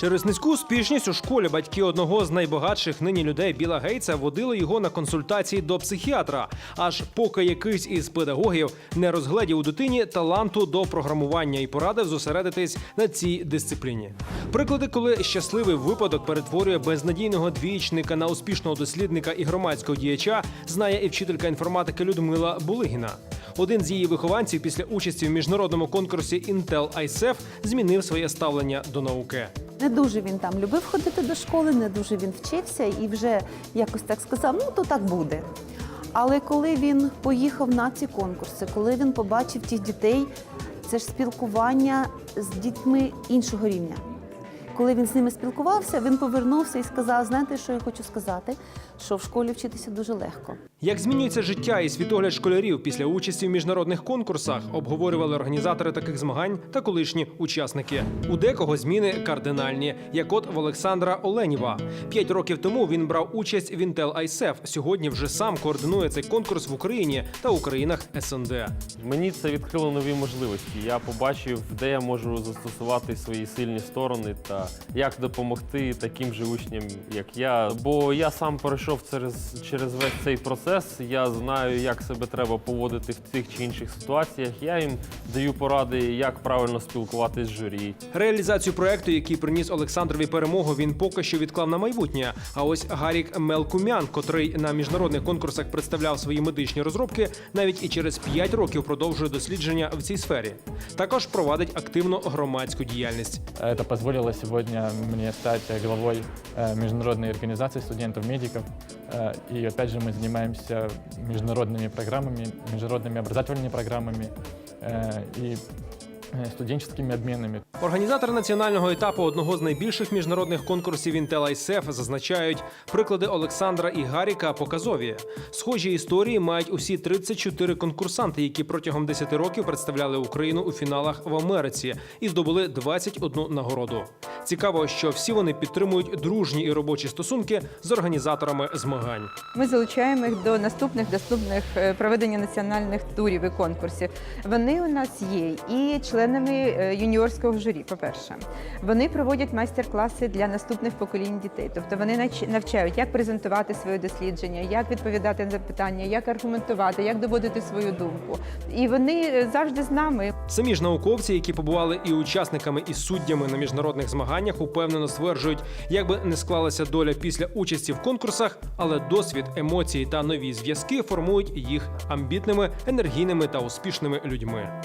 Через низьку успішність у школі батьки одного з найбагатших нині людей Біла Гейтса водили його на консультації до психіатра, аж поки якийсь із педагогів не розгледів у дитині таланту до програмування і порадив зосередитись на цій дисципліні. Приклади, коли щасливий випадок перетворює безнадійного двічника на успішного дослідника і громадського діяча, знає і вчителька інформатики Людмила Булигіна. Один з її вихованців після участі в міжнародному конкурсі Intel ISEF змінив своє ставлення до науки. Не дуже він там любив ходити до школи, не дуже він вчився і вже якось так сказав: ну то так буде. Але коли він поїхав на ці конкурси, коли він побачив тих дітей, це ж спілкування з дітьми іншого рівня. Коли він з ними спілкувався, він повернувся і сказав: знаєте, що я хочу сказати? Що в школі вчитися дуже легко. Як змінюється життя і світогляд школярів після участі в міжнародних конкурсах, обговорювали організатори таких змагань та колишні учасники. У декого зміни кардинальні, як от в Олександра Оленєва. П'ять років тому він брав участь в Intel ISEF. Сьогодні вже сам координує цей конкурс в Україні та у країнах СНД. Мені це відкрило нові можливості. Я побачив, де я можу застосувати свої сильні сторони та як допомогти таким же учням, як я. Бо я сам пройшов через, через весь цей процес Я знаю, як себе треба поводити в тих чи інших ситуаціях. Я їм даю поради, як правильно спілкуватись з журі. Реалізацію проекту, який приніс Олександрові перемогу, він поки що відклав на майбутнє. А ось Гарік Мелкумян, котрий на міжнародних конкурсах представляв свої медичні розробки, навіть і через 5 років продовжує дослідження в цій сфері. Також провадить активну громадську діяльність. Это позволило сегодня мне стать э, главой э, международной организации студентов-медиков. Э, И опять же мы занимаемся международными программами, международными образовательными программами э, и э, студенческими обменами. Організатори національного етапу одного з найбільших міжнародних конкурсів Intel ISEF зазначають, приклади Олександра і Гаріка показові. Схожі історії мають усі 34 конкурсанти, які протягом 10 років представляли Україну у фіналах в Америці і здобули 21 нагороду. Цікаво, що всі вони підтримують дружні і робочі стосунки з організаторами змагань. Ми залучаємо їх до наступних доступних е, проведення національних турів і конкурсів. Вони у нас є і членами е, юніорського журі. По-перше, вони проводять майстер-класи для наступних поколінь дітей. Тобто вони навчають, як презентувати своє дослідження, як відповідати на запитання, як аргументувати, як доводити свою думку. І вони е, завжди з нами. Самі ж науковці, які побували і учасниками, і суддями на міжнародних змаганнях, упевнено стверджують, як би не склалася доля після участі в конкурсах, але досвід, емоції та нові зв'язки формують їх амбітними, енергійними та успішними людьми.